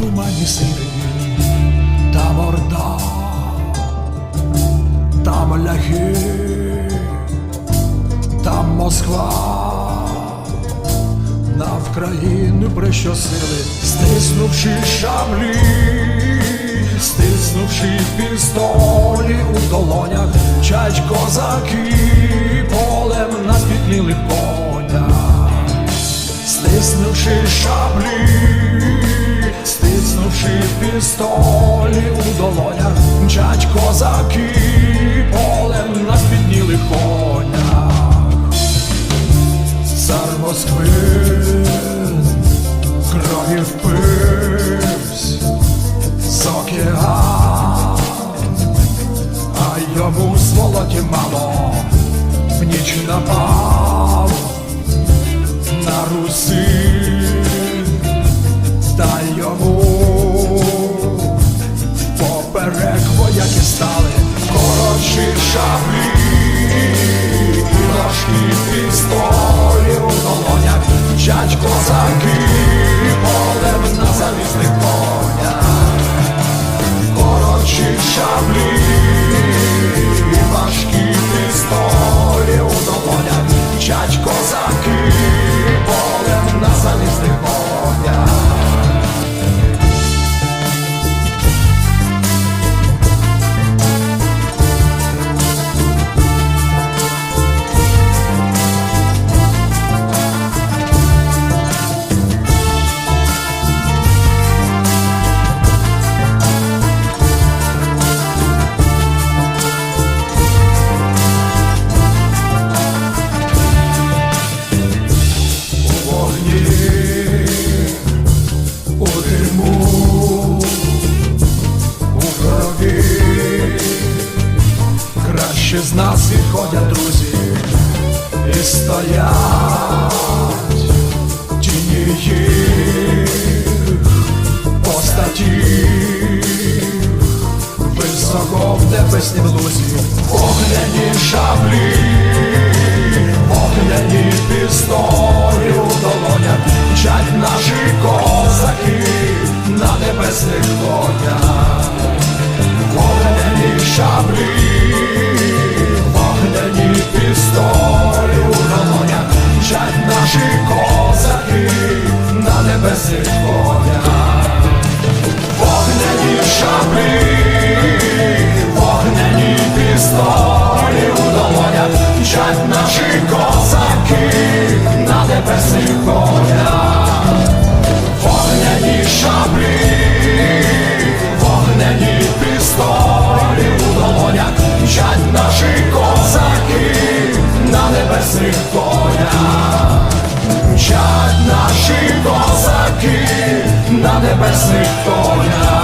тумані сірі, там орда, там ляхи, там Москва, на Вкраїну прищосили, стиснувши шаблі, стиснувши пістолі у долонях, чать козаки пістолі у долонях, мчать козаки полем на спітнілих конях. Цар Москви крові впивсь океан, а йому сволоті мало в ніч напав на Руси, стали коротші шаблі, Краще з нас відходять друзі і стоять тіні їх постаті. Високо в небеснім лузі, огняні шаблі пістолі у долонях наші козаки на небесних конях. Вогняні шаблі, вогняні пістолі у долонях. Мчать наші козаки на небесних конях. Вогняні шаблі, небесних конях.